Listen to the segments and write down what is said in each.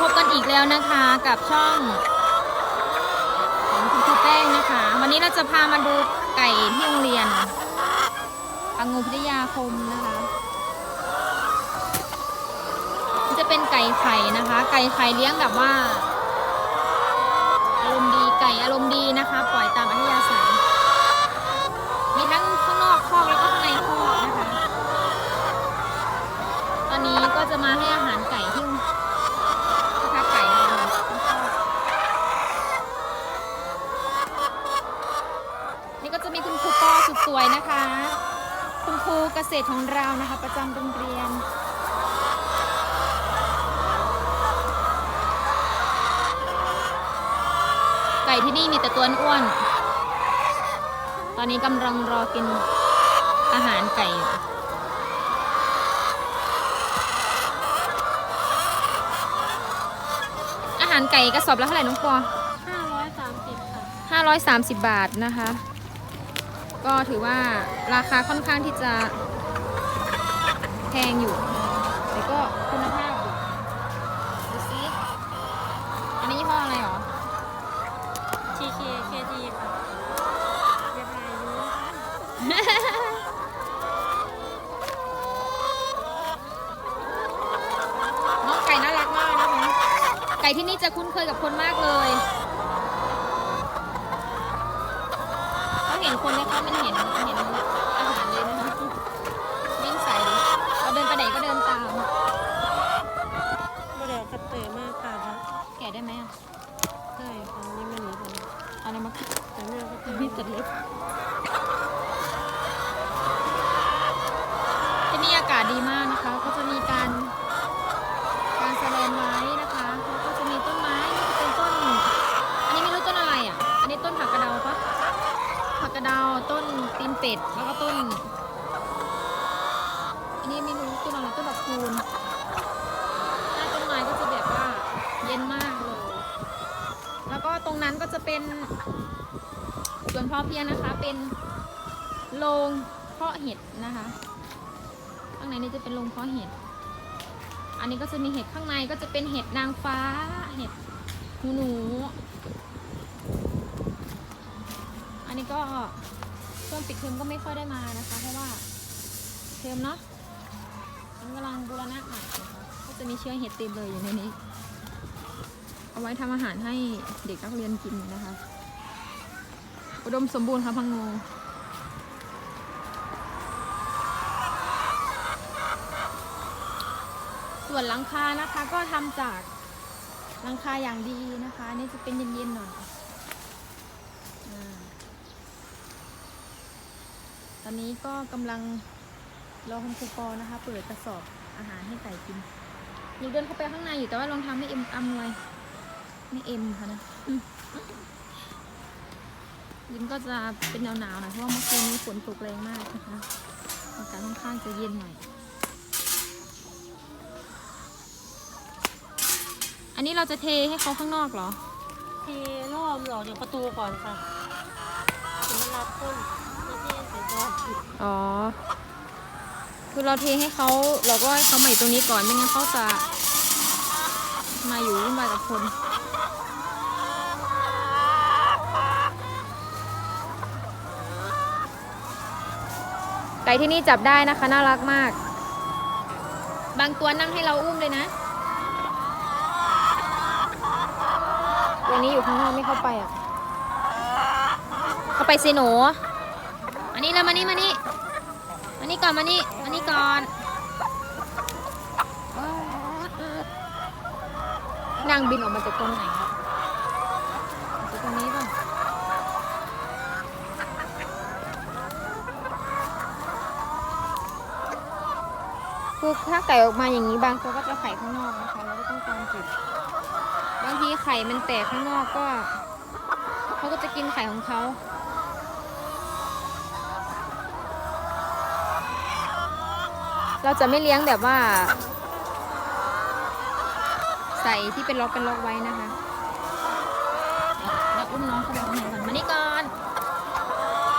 พบกันอีกแล้วนะคะกับช่องของคุณครูแป้งนะคะ วันนี้เราจะพามาดูไก่ที่โรงเรียนปังงูพิทยาคมนะคะ จะเป็นไก่ไข่นะคะ ไก่ไข่เลี้ยงแบบว่าอารมณ์ดีไก่อารมณ์ดีนะคะ ปล่อยตามอัธยาศัยมีทั้งข้างนอกคอกแล้วก็ข้างในคอกนะคะ ตอนนี้ก็จะมาให้อาหารไก่ที่ที่พักไก่นะคะนี่ก็จะมีคุณครูปอสุดสวยนะคะ คุณครูเก ษตรของเรานะคะประจำโรงเรียนไก่ที่นี่มีแต่ตัวอ้วน ตอนนี้กำลังรอกินอาหารไก่อยู่อาหารไก่กระสอบละเท่าไหร่น้องปอห้าร้อยสามสิบค่ะ530 บาทนะคะ ก็ถือว่าราคาค่อนข้างที่จะแพ งอยู่แต่ก็คุณภาพอยู่ดูสิอันนี้ยี่ห้ออะไรหรอทีเคเคทีค่ะเรียบร้อยรู้น้องไก่น่ารักมากนะคะไก่ที่นี่จะคุ้นเคยกับคนมากเลยเขาเห็นคนเนี่ยเขามันเห็นเห็นอาหารเลยนะคะวิ่งใส่เลยเราเดินไปไหนก็เดินตาม โมเดลกระเตยมากค่ะนะ แกะได้ไหมอะ ใช่ค่ะนี่มันหนีไป เอาอะไรมา แต่เรื่องกระ จัดเล็บที่นี่อากาศดีมากนะคะ ก็จะมีการการแสดงไว้นะคะแล้วก็จะมีต้นไม้นี่เป็นต้น อันนี้ไม่รู้ต้นอะไรอะ อันนี้ต้นผักกระเดาปะผักกระเดาต้นตีนเป็ดแล้วก็ต้น อันนี้ไม่รู้ต้นอะไรต้นดอกคูณหน้าต้นไม้ก็จะแบบว่าเย็นมากเลย แล้วก็ตรงนั้นก็จะเป็น สวนพาะเพียงนะคะเป็นโรงเพาะเห็ดนะคะ ข้างในนี่จะเป็นโรงเพาะเห็ด อันนี้ก็จะมีเห็ดข้างในก็จะเป็นเห็ดนางฟ้า เห็ดหูหนู อันนี้ก็ช่วงปิดเทอมก็ไม่ค่อยได้มานะคะ เพราะว่าเทอมเนาะมันกำลังบูรณะใหม่นะคะก็จะมีเชื้อเห็ดเต็มเลยอยู่ในนี้ เอาไว้ทำอาหารให้เด็กนักเรียนกินนะคะ อุดมสมบูรณ์ค่ะพังงูส่วนหลังคานะคะก็ทำจากหลังคาอย่างดีนะคะ นี่จะเป็นเย็นๆหน่อยอตอนนี้ก็กำลังรอคุณครูปอนะคะ เปิดกระสอบอาหารให้ไก่กินยังเดินเข้าไปข้างในอยู่แต่ว่ารองเท้าไม่เอ็มอำนวยไม่เอ็มค่ะนะ อืมยินก็จะเป็นหนาวๆหน่อยเพราะว่าเมื่อคืนนี้ฝนตกแรงมากนะคะอากาศค่อนข้างจะเย็นหน่อย อันนี้เราจะเทให้เขาข้างนอกเหรอทีรอบหลอกจากประตูก่อนค่ะถึงมันรับต้นไม่ใช่ใส่ก้อนอ๋อ คือเราเทให้เขาเราก็ให้เขามาอยู่ตรงนี้ก่อนไม่งั้นเขาจะมาอยู่วุ่นวายกับคน ไก่ที่นี่จับได้นะคะ น่ารักมาก บางตัวนั่งให้เราอุ้มเลยนะ ตัวนี้อยู่ข้างนอกไม่เข้าไปอะ เข้าไปสิหนูอันนี้แล้วมานี่มานี่มานี่ก่อนมานี่มานี่ก่อนนางบินออกมาจากตรงไหนครับจากตรงนี้ป่ะ คือถ้าไก่ออกมาอย่างนี้บางตัวก็จะไข่ข้างนอกนะคะเราก็ต้องตามจุดบางทีไข่มันแตกข้างนอกก็เขาก็จะกินไข่ของเขาเราจะไม่เลี้ยงแบบว่า ใส่ที่เป็นล็อกเป็นล็อกไว้นะคะแล้วอุ้มน้องเขาไปข้างในก่อนมานี่ก่อน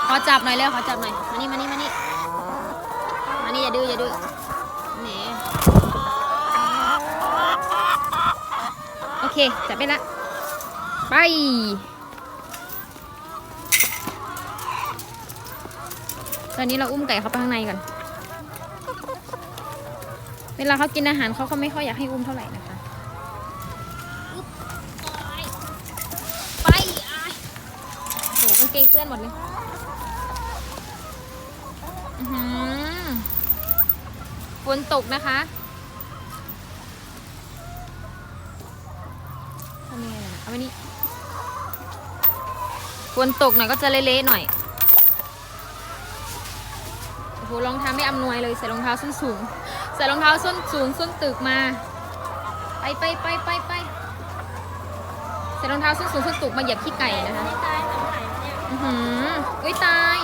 ขอจับหน่อยเร็วขอจับหน่อยมานี่มานี่มานี่มานี่อย่าดื้ออย่าดื้อแหม เคจับไปละไปตอนนี้เราอุ้มไก่เข้าไปข้างในก่อน เวลาเขากินอาหารเขาก็ไม่ค่อยอยากให้อุ้มเท่าไหร่นะคะอึ๊บไปไปอะโหกางเกงเปื้อนหมดเลยอื้อหือฝนตกนะคะทำยังไงล่ะเอาไว้นี่ฝนตกหน่อยก็จะเละๆหน่อย โอ้โหรองเท้าไม่อำนวยเลย ใส่รองเท้าส้นสูง ใส่รองเท้าส้นสูงส้นตึกมา ไปไปไปไปไปใส่รองเท้าส้นสูงส้นตึกมาเหยียบขี้ไก่นะคะไม่ตายแต่เมื่อไหร่เนี่ยอือหืออุ้ยตาย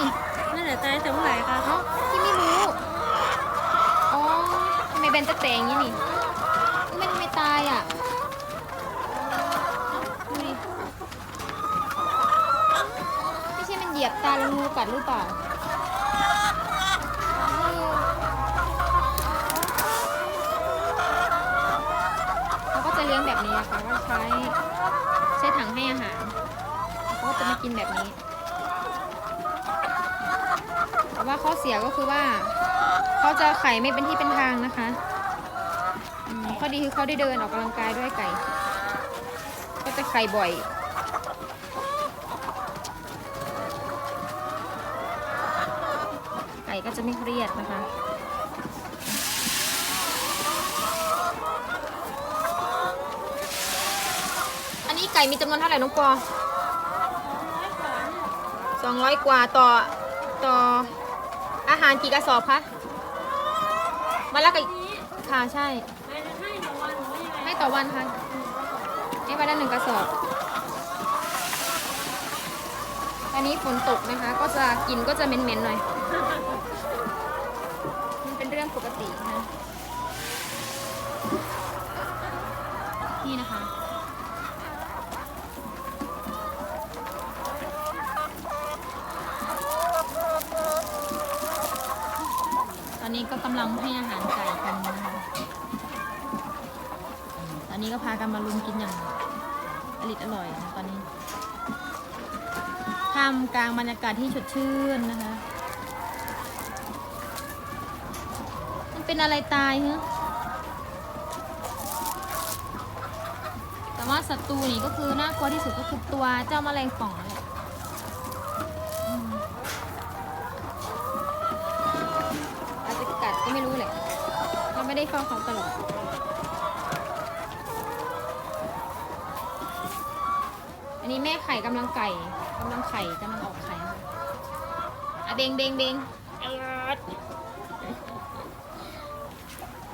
นั่นแหละตายแต่เมื่อไหร่คะเอ้าพี่ไม่รู้ อ๋อทำไมเบนจะแตงอย่างนี้นี่ไม่ไม่ตายอะดูดิไม่ใช่มันเหยียบ ตาลงูกัดหรือเปล่าเขาก็จะเลี้ยงแบบนี้นะคะก็ใช้ใช้ถังให้อาหารเขาก็จะมากินแบบนี้ แต่ว่าข้อเสียก็คือว่าเขาจะไข่ไม่เป็นที่เป็นทางนะคะข้อดีคือเขาได้เดินออกกำลังกายด้วยไก่ ก็จะไข่บ่อย ก่ก็จะไม่เครียดนะคะอันนี้ไก่มีจำนวนเท่าไหร่น้องปอสองร้อยกว่าต่อต่ออาหารกี่กระสอบคะมาละกี่ค่ะใช่ให้ต่อวันหรือว่ายังไงให้ต่อวันค่ะให้วันละหนึ่งกระสอบตอนนี้ฝนตกนะคะ ก็จะกินก็จะเหม็นๆหน่อยมัน เรื่องปกตินะนี่นะคะ ตอนนี้ก็กำลังให้อาหารไก่กันนะคะ ตอนนี้ก็พากันมาลุมกินอย่างอริดอร่อยนะตอนนี้ท่ามกลางบรรยากาศที่สดชื่นนะคะ มัน เป็นอะไรตายเหรอแต่ว่าศัตรูนี่ก็คือน่ากลัวที่สุดก็คือตัวเจ้าแมลงป่องนั่นแหละอืมอาจจะกัดก็ไม่รู้แหละเราไม่ได้เฝ้าเขาตลอดอันนี้แม่ไข่กำลังไก่กำลังไข่กำลังออกไข่อะเบงเบงเบงอร่อย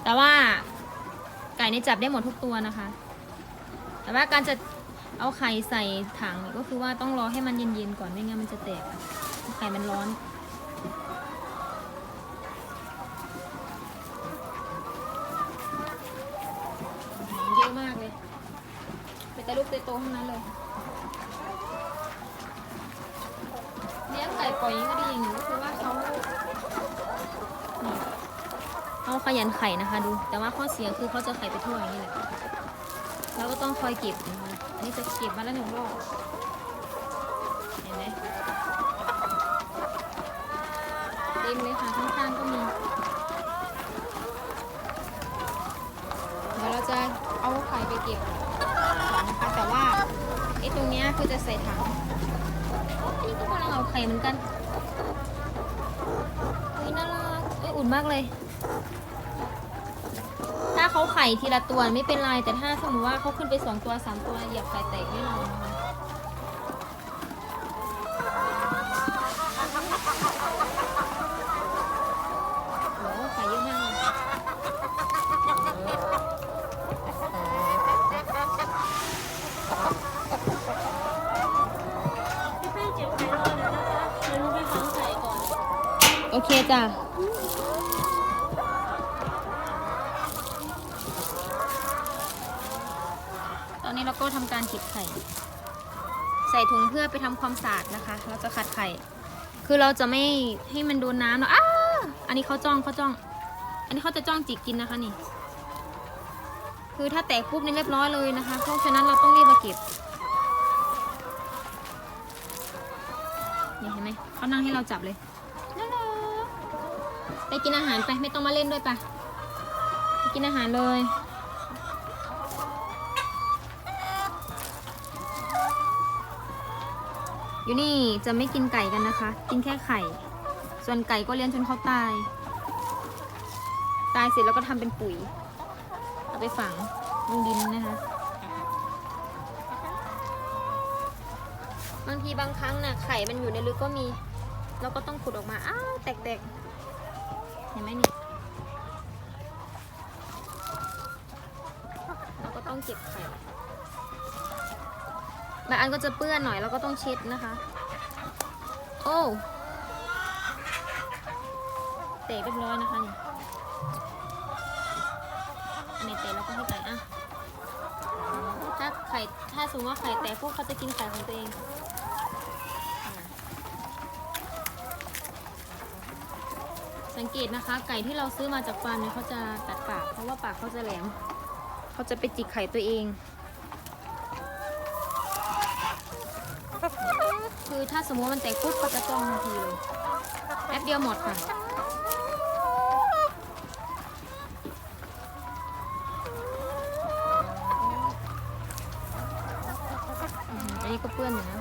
แต่ว่าไก่นี่จับได้หมดทุกตัวนะคะ แต่ว่าการจะเอาไข่ใส่ถังก็คือว่าต้องรอให้มันเย็นๆก่อนไม่งั้นมันจะแตกไข่มันร้อนเยอะมากเลยเป็นแต่ลูกเตโตทั้งนั้นเลยเลี้ยงไก่ปล่อยง่างนี้ก็ดีอย่างนึ่งก็คือว่าเขา เขาขยันไข่นะคะดู แต่ว่าข้อเสียคือเขาจะไข่ไปทั่วอย่างนี้แหละเราก็ต้องคอยเก็บนะคะอันนี้จะเก็บมาแล้วหนึ่งรอบเห็นไหมเต็มเลยค่ะข้างๆก็มีเดี๋ยวเราจะเอาไข่ไปเก็บก่อนะคะแต่ว่าไอ้ตรงเนี้ยคือจะใส่ถังนี่ก็กำลังเอาไข่เหมือนกันเฮ้ยน่ารักอ้ยอุ่นมากเลย เขาไข่ทีละตัวไม่เป็นไรแต่ถ้าสมมติว่าเขาขึ้นไปสองตัวสามตัวเหยียบไข่แตกแน่นอนนะคะโอ้ไข่เยอะมากเลยพี่แป้งเจ็บไข่รอนะคะเดี๋ยวหนูไปฝังไข่ก่อน โอเคจ้ะ อนนี้เราก็ทำการเก็บไข่ ใส่ถุงเพื่อไปทำความสะอาดนะคะ เราจะขัดไข่ คือเราจะไม่ให้มันโดนน้ำเนอะอ้าอันนี้เขาจ้องเขาจ้อง อันนี้เขาจะจ้องจิกกินนะคะนี่ คือถ้าแตกปุ๊บนี่เรียบร้อยเลยนะคะ เพราะฉะนั้นเราต้องรีบมาเก็บนี่เห็นไหมเขานั่งให้เราจับเลยน่ารักไปกินอาหารไปไม่ต้องมาเล่นด้วยปะไปกินอาหารเลย อยู่นี่จะไม่กินไก่กันนะคะ กินแค่ไข่ ส่วนไก่ก็เลี้ยงจนเขาตาย ตายเสร็จแล้วก็ทำเป็นปุ๋ย เอาไปฝังลงดินนะคะ บางทีบางครั้งน่ะไข่มันอยู่ในลึกก็มี เราก็ต้องขุดออกมา อ้าวแตกๆ เห็นไหมนี่เราก็ต้องเก็บไข่ บางอันก็จะเปื้อนหน่อยเราก็ต้องเช็ดนะคะ โอ้เตะเรียบร้อยนะคะนี่อันไหนเตะเราก็ให้ไก่อะถ้าไข่ถ้าสมมติว่าไข่แตกพวกเขาจะกินไข่ของตัวเองสังเกตนะคะ ไก่ที่เราซื้อมาจากฟาร์มเนี่ยเขาจะตัดปาก เพราะว่าปากเขาจะแหลมเขาจะไปจิกไข่ตัวเอง คือถ้าสมมติมันแตกปุ๊บเขาจะจ้องทันทีเลยแป๊บเดียวหมดค่ะอันนี้ก็เปื้อนอยู่นะ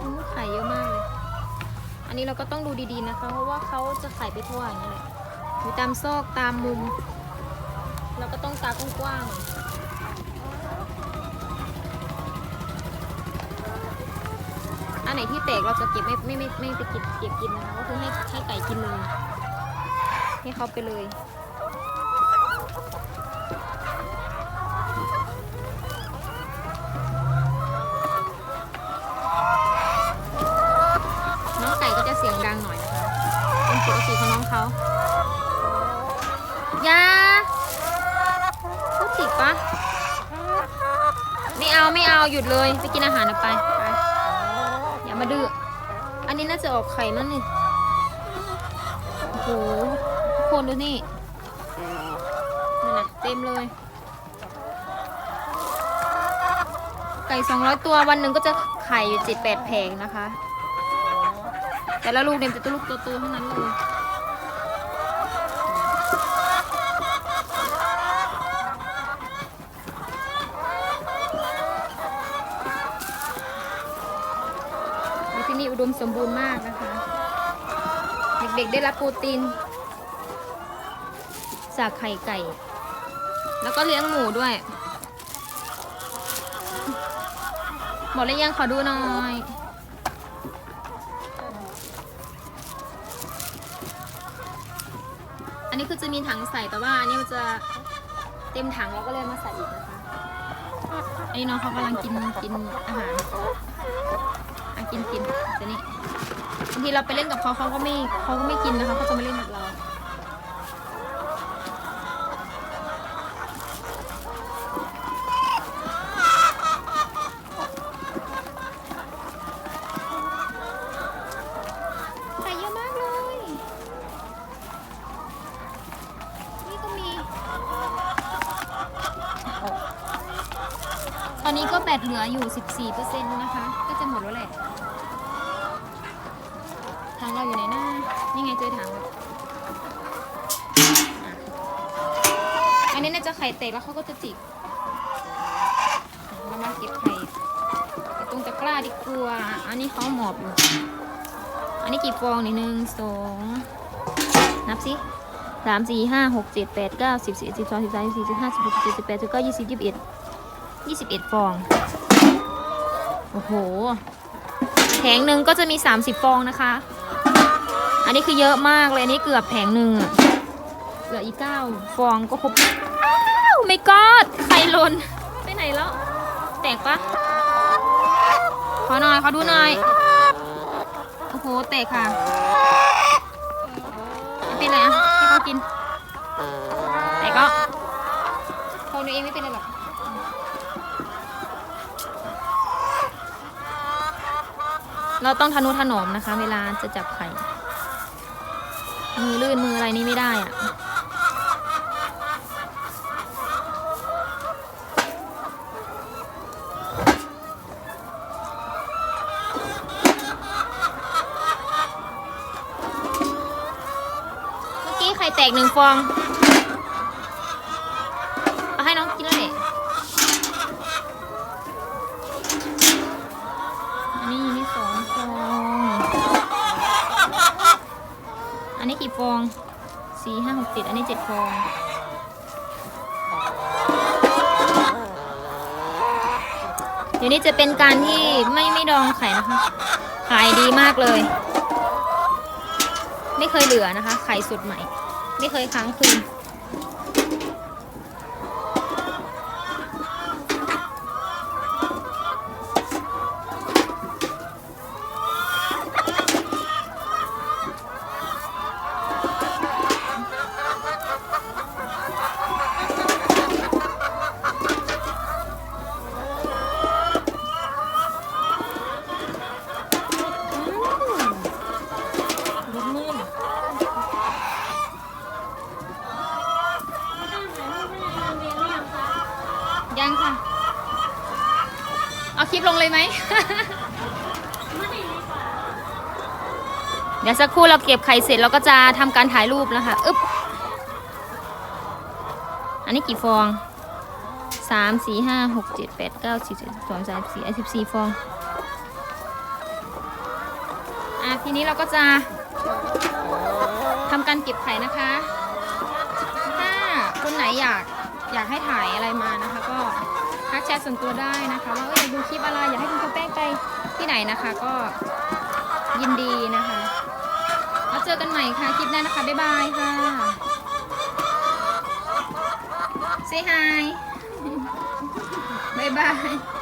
อืมไข่เยอะมากเลย อันนี้เราก็ต้อง ดูดีๆนะคะ เพราะว่าเขาจะไข่ไปทั่วอย่างนี้เลยอยู่ตามซอกตามมุม เราก็ต้องตากว้างๆอันไหนที่แตกเราจะเก็บไม่ไม่ไม่ไม่ไปเก็บเก็บกินนะคะก็คือให้ให้ไก่กินเลยให้เขาไปเลย น้องไก่ก็จะเสียงดังหน่อยนะคะเป็นปกติของน้องเขาอยาเขาจิกปะไม่ เอาไม่เอาหยุดเลยไปกินอาหารนะไปไปอย่ามาดื้ออันนี้น่าจะออกไข่มั้งนี่โอ้โหทุกคนดูนี่นั่นน่ะเต็มเลย ไก่200ตัววันหนึ่งก็จะไข่อยู่7-8แผงนะคะ แต่ละลูกเนี่ยจะตัวลูกตัวโตๆทั้งนั้นเลย ที่นี่อุดมสมบูรณ์มากนะคะ เด็กๆได้รับโปรตีน จากไข่ไก่ แล้วก็เลี้ยงหมูด้วยหมดแล้วยังขอดูหน่อยอันนี้คือจะมีถังใส่แต่ว่าอันนี้มันจะเต็มถังเราก็เลยมาใส่อีกนะคะอันนี้น้องเขากำลังกินกินอาหาร อะกินกินแต่นี่บางทีเราไปเล่นกับเขาเขาก็ไม่เขาก็ไม่กินนะคะเขาจะไมาเล่นกับเราไข่เยอะมากเลยนี่ก็มีตอนนี้ก็แบตเหลืออยู่ 14%นะคะ ก็จะหมดแล้วแหละ ถังเราอยู่ไหนหน้านี่ไงเจอถังอันนี้น่าจะไข่เตกแล้วเขาก็จะจิกเรามาเก็บไข่ตรงตะกร้าดีกว่าอันนี้เขาหมอบอยู่อันนี้กี่ฟองนี่หนึ่งสองนับสิสามสี่ห้าหกเจ็ดแปดเก้าสิบสิบสิบสองสิบสามสิบสี่สิบห้าสิบหกสิบเจ็ดสิบแปดสิบเก้ายี่สิบยี่สิบเอ็ดยี่สิบเอ็ดฟอง โอ้โห แผงหนึ่งก็จะมีสามสิบฟองนะคะ อันนี้คือเยอะมากเลย อันนี้เกือบแผงหนึ่งอะเหลืออีกเก้าฟองก็ครบอ้าวไม่กอดไข่ลนไปไหนแล้ว แตกปะขอหน่อยขอดูหน่อย โอ้โหเตะค่ะไม่เป็นไรอะให้เขากิน แตก็โทนเองไม่เป็นไรหรอกเราต้องทนุถนอมนะคะ เวลาจะจับไข่ มือลื่นมืออะไรนี่ไม่ได้อะเมื่อกี้ไข่แตกหนึ่งฟอง เอาให้น้องกินแล้วเนี่ยอันนี้มีสองฟอง อันนี้กี่ฟองสี่ ห้าหกเจ็ดอันนี้เจ็ดฟองเดี๋ยวนี้จะเป็นการที่ไม่ไม่ดองไข่นะคะ ขายดีมากเลย ไม่เคยเหลือนะคะ ไข่สดใหม่ ไม่เคยค้างคืน ลงเลยไหม เดี๋ยวสักครู่เราเก็บไข่เสร็จเราก็จะทำการถ่ายรูปแล้วค่ะอึ๊บ อันนี้กี่ฟองสามสี่ห้าหกเจ็ดแปดเก้าสิบสิบสองสามสี่อะสิบสี่ฟอง อะทีนี้เราก็จะทำการเก็บไข่นะคะ ถ้าคนไหนอยากอยากให้ถ่ายอะไรมานะคะก็ ทักแชทส่วนตัวได้นะคะว่าเอยอยากดูคลิปอะไรอยากให้คุณครูแป้งไปที่ไหนนะคะ ก็ยินดีนะคะแล้วเจอกันใหม่ค่ะคลิปหน้านะคะ บ๊ายบายค่ะ say hi บ๊ายบาย